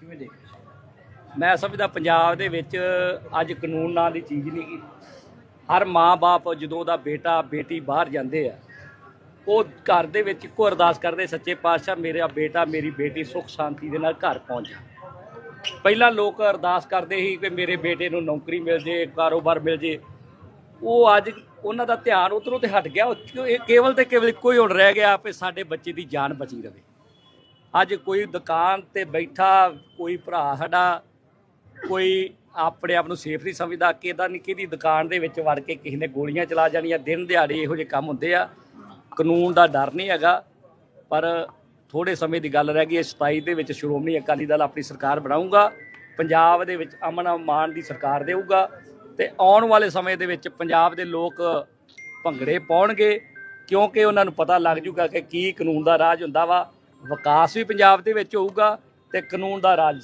ਕਿਵੇਂ ਦੇਖਦੇ ਮੈਂ ਸਮਝਦਾ ਪੰਜਾਬ ਦੇ ਵਿੱਚ ਅੱਜ ਕਾਨੂੰਨ ਨਾਂ ਦੀ ਚੀਜ਼ ਨਹੀਂ ਗੀ ਹਰ ਮਾਂ-ਬਾਪ ਜਦੋਂ ਦਾ ਬੇਟਾ, ਬੇਟੀ ਬਾਹਰ ਜਾਂਦੇ ਆ, ਉਹ ਘਰ ਦੇ ਵਿੱਚ ਇੱਕੋ ਅਰਦਾਸ ਕਰਦੇ, ਸੱਚੇ ਪਾਤਸ਼ਾਹ, ਮੇਰਾ ਬੇਟਾ, ਮੇਰੀ ਬੇਟੀ ਸੁੱਖ ਸ਼ਾਂਤੀ ਦੇ ਨਾਲ ਘਰ ਪਹੁੰਚ ਜਾ। ਪਹਿਲਾਂ ਲੋਕ ਅਰਦਾਸ ਕਰਦੇ ਸੀ ਕਿ ਮੇਰੇ ਬੇਟੇ ਨੂੰ ਨੌਕਰੀ ਮਿਲ ਜੇ, ਕਾਰੋਬਾਰ ਮਿਲ ਜੇ। ਉਹ ਅੱਜ ਉਹਨਾਂ ਦਾ ਧਿਆਨ ਉਧਰੋਂ ਤੇ ਹਟ ਗਿਆ ਇਹ ਕੇਵਲ ਤੇ ਕੇਵਲ ਇੱਕੋ ਹੀ ਹੁਣ ਰਹਿ ਗਿਆ ਕਿ ਸਾਡੇ ਬੱਚੇ ਦੀ ਜਾਨ ਬਚੀ ਰਵੇ। ਅੱਜ ਕੋਈ ਦੁਕਾਨ ਤੇ ਬੈਠਾ, ਕੋਈ ਭਰਾ ਸਾਡਾ, ਕੋਈ ਆਪਣੇ ਆਪ ਨੂੰ ਸੇਫ ਨਹੀਂ ਸਮਝਦਾ ਕਿਦਾ ਨਹੀਂ ਕਿਹਦੀ ਦੁਕਾਨ ਦੇ ਵਿੱਚ ਵੜ ਕੇ ਕਿਸੇ ਨੇ ਗੋਲੀਆਂ ਚਲਾ ਜਾਣੀਆਂ। ਦਿਨ ਦਿਹਾੜੇ ਇਹੋ ਜਿਹੇ ਕੰਮ ਹੁੰਦੇ ਆ। ਕਾਨੂੰਨ ਦਾ ਡਰ ਨਹੀਂ ਹੈਗਾ, ਪਰ ਥੋੜੇ ਸਮੇਂ ਦੀ ਗੱਲ ਰਹਿ ਗਈ ਹੈ। 27 ਦੇ ਵਿੱਚ ਸ਼੍ਰੋਮਣੀ ਅਕਾਲੀ ਦਲ ਆਪਣੀ ਸਰਕਾਰ ਬਣਾਊਗਾ। ਪੰਜਾਬ ਦੇ ਵਿੱਚ ਅਮਨ ਅਮਾਨ ਦੀ ਸਰਕਾਰ ਦੇਊਗਾ ਤੇ ਆਉਣ ਵਾਲੇ ਸਮੇਂ ਦੇ ਵਿੱਚ ਪੰਜਾਬ ਦੇ ਲੋਕ ਭੰਗੜੇ ਪਾਉਣਗੇ, ਕਿਉਂਕਿ ਉਹਨਾਂ ਨੂੰ ਪਤਾ ਲੱਗ ਜੂਗਾ ਕਿ ਕੀ ਕਾਨੂੰਨ ਦਾ ਰਾਜ ਹੁੰਦਾ ਵਾ। ਵਿਕਾਸ ਵੀ ਪੰਜਾਬ ਦੇ ਵਿੱਚ ਹੋਊਗਾ ਤੇ ਕਾਨੂੰਨ ਦਾ ਰਾਜ